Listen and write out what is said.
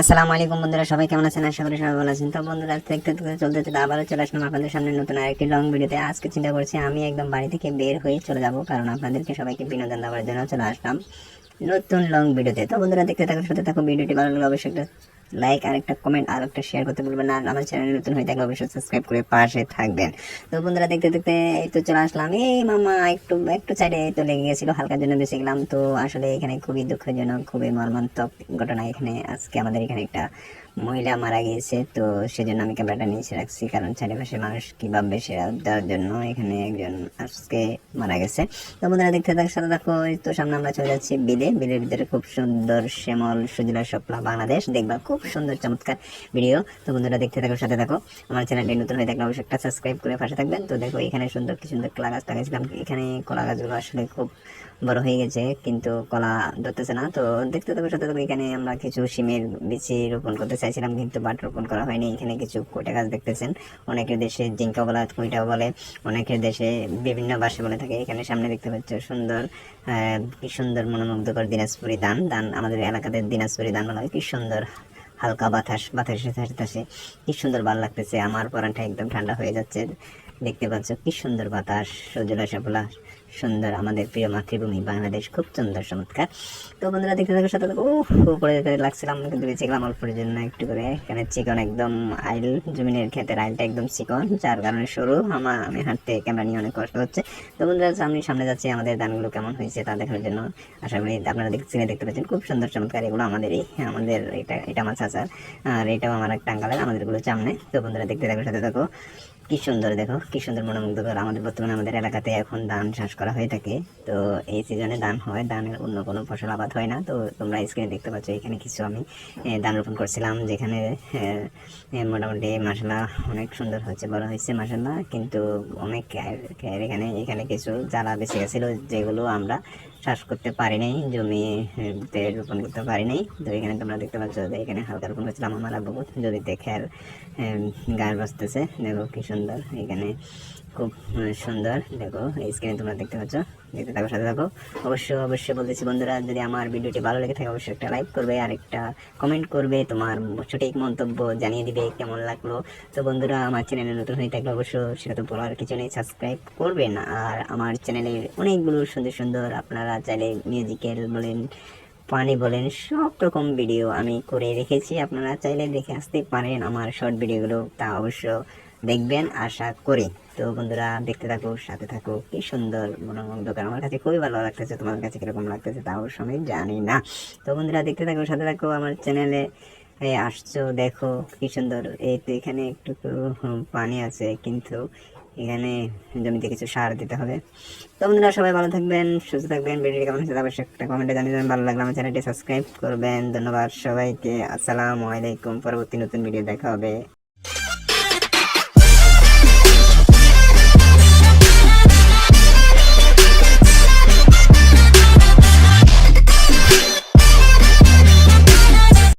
আসসালামু আলাইকুম বন্ধুরা, সবাই কেমন আছেন? আশা করি সবাই ভালো আছেন। তো বন্ধুরা দেখতে চলতে চলতে আবারও চলে আসলাম আপনাদের সামনে নতুন আরেকটি লং ভিডিওতে আজকে চিন্তা করছি আমি একদম বাড়ি থেকে বের হয়ে চলে যাব, কারণ আপনাদেরকে সবাইকে বিনোদন দেওয়ার জন্য চলে আসলাম নতুন লং ভিডিওতে তো বন্ধুরা, দেখতে থাকো সাথে থাকো ভিডিওটি ভালো লাগলে অবশ্যই একটা লাইক আর একটা কমেন্ট আর একটা শেয়ার করতে ভুলবেন না। আমার চ্যানেল নতুন হয়ে থাকলে অবশ্যই সাবস্ক্রাইব করে পাশে থাকবেন। তো বন্ধুরা, দেখতে দেখতে এই তো চলে আসলাম। এই মামা একটু একটু সাইডে তো লেগে গেছিল, হালকার জন্য বেঁচে গেলাম। তো আসলে এখানে খুবই দুঃখজনক, খুবই মর্মান্তক ঘটনা। এখানে আজকে আমাদের এখানে একটা মহিলা মারা গিয়েছে। তো সেজন্য আমি ক্যামেরাটা নিচে রাখছি। কারণ চারিপাশে মানুষ কি ভাববে সেটা দেওয়ার জন্য এখানে একজন আজকে মারা গেছে। তো বন্ধুরা, দেখতে থাক, সাথে দেখো তো সামনে আমরা চলে যাচ্ছি বিলে। বিলের ভিতরে খুব সুন্দর শ্যামল সুজলা স্বপ্লা বাংলাদেশ। দেখবা খুব সুন্দর চমৎকার ভিডিও তো বন্ধুরা দেখতে থাকো, সাথে দেখো আমার চ্যানেলটি নতুন হয়ে থাকলে অবশ্যই একটা সাবস্ক্রাইব করে পাশে থাকবেন। তো দেখো, এখানে সুন্দর কি সুন্দর কলা গাছ লাগাইছিলাম। এখানে কলা গাছগুলো আসলে খুব বড় হয়ে গেছে, কিন্তু কলা ধরতেছে না। তো দেখতে থাকো, সাথে থাকো। এখানে আমরা কিছু সিমের বিচি রোপণ করতে চাইছিলাম, কিন্তু বাট রোপণ করা হয়নি। এখানে কিছু কইটা গাছ দেখতেছেন। অনেকের দেশে জিঙ্কা বলা, কইটাও বলে। অনেকের দেশে বিভিন্ন ভাষা বলে থাকে। এখানে সামনে দেখতে পাচ্ছ, সুন্দর কি সুন্দর মনোমুগ্ধকর দিনাজপুরি ধান। ধান আমাদের এলাকাতে দিনাজপুরি ধান বলা হয়। কি সুন্দর হালকা বাতাস, বাতাসে সাথে কি সুন্দর ভালো লাগতেছে। আমার পরানটা একদম ঠান্ডা হয়ে যাচ্ছে। দেখতে পাচ্ছ কি সুন্দর বাতাস, সজলা সফলা সুন্দর, আমাদের প্রিয় মাতৃভূমি বাংলাদেশ। খুব সুন্দর, চমৎকার। তো বন্ধুরা, দেখতে থাকার সাথে ও উপরে লাগছিলাম, কিন্তু বেঁচে গেলাম অল্পের জন্য একটু করে। এখানে চিকন একদম আইল, জমিনের ক্ষেতের আইলটা একদম চিকন, যার কারণে সরু। আমার আমি হাঁটতে ক্যামেরা নিয়ে অনেক কষ্ট হচ্ছে। তো বন্ধুরা আমি সামনে যাচ্ছি, আমাদের ধানগুলো কেমন হয়েছে তা দেখার জন্য আশা করি আপনারা দেখতে দেখতে পাচ্ছেন। খুব সুন্দর, চমৎকার। এগুলো আমাদেরই, আমাদের এটা এটা আমার চাচার, আর এটাও আমার একটা টাঙ্গালের আমাদেরগুলো সামনে। তো বন্ধুরা, দেখতে থাকো, সাথে থাকো। কি সুন্দর, দেখো, কি সুন্দর মনোমুগ্ধকর আমাদের বর্তমানে আমাদের এলাকাতে এখন ধান চাষ করা হয়ে থাকে। তো এই সিজনে ধান হয়, ধানের অন্য কোনো ফসল আবাদ হয় না। তো তোমরা স্ক্রিনে দেখতে পাচ্ছ, এখানে কিছু আমি ধান রোপণ করছিলাম, যেখানে মোটামুটি মশলা অনেক সুন্দর হয়েছে, বড় হয়েছে মশলা কিন্তু অনেক এখানে এখানে কিছু জ্বালা বেঁচে গেছিল যেগুলো আমরা চাষ করতে পারি নাই, জমিতে রোপণ করতে পারি নাই। তো এখানে তোমরা দেখতে পাচ্ছ যে এখানে হালকা রোপণ করছিলাম আমার আব্বু। দেখে আর গাছ বাঁচতেছে দেখো কি সুন্দর, এখানে খুব সুন্দর। দেখো স্ক্রিনে তোমরা দেখতে পাচ্ছ? দেখতে থাকো, সাথে থাকো। অবশ্যই অবশ্যই বলতেছি বন্ধুরা, যদি আমার ভিডিওটি ভালো লেগে থাকে, অবশ্যই একটা লাইক করবে আর একটা কমেন্ট করবে। তোমার সঠিক মন্তব্য জানিয়ে দিবে, কেমন লাগল? তো বন্ধুরা, আমার চ্যানেলে নতুন হয়ে থাকলে অবশ্য সেটা তো বলার কিছু নেই সাবস্ক্রাইব করবেন আর আমার চ্যানেলে অনেকগুলো সুন্দর সুন্দর আপনারা চাইলে মিউজিক্যাল বলেন পানি বলেন, সব রকম ভিডিও আমি করে রেখেছি। আপনারা চাইলে দেখে আসতে পারেন আমার শর্ট ভিডিওগুলো তা অবশ্য দেখবেন, আশা করি। তো বন্ধুরা, দেখতে থাকো, সাথে থাকো। কি সুন্দর মনোমুগ্ধকর। আমার কাছে খুবই ভালো লাগতেছে, তোমার কাছে কীরকম লাগতেছে তাও আমি জানি না। তো বন্ধুরা, দেখতে থাকো, সাথে থাকো, আমার চ্যানেলে আসছো, দেখো, কি সুন্দর। এই তো এখানে একটু পানি আছে, কিন্তু এখানে জমিতে কিছু সার দিতে হবে। তো বন্ধুরা, সবাই ভালো থাকবেন, সুস্থ থাকবেন, ভিডিওটি কেমন হচ্ছে অবশ্যই একটা কমেন্টে জানিয়ে দেবেন। ভালো লাগলে আমার চ্যানেলটি সাবস্ক্রাইব করবেন। ধন্যবাদ সবাইকে। আসসালামু আলাইকুম, পরবর্তী নতুন ভিডিও দেখা হবে।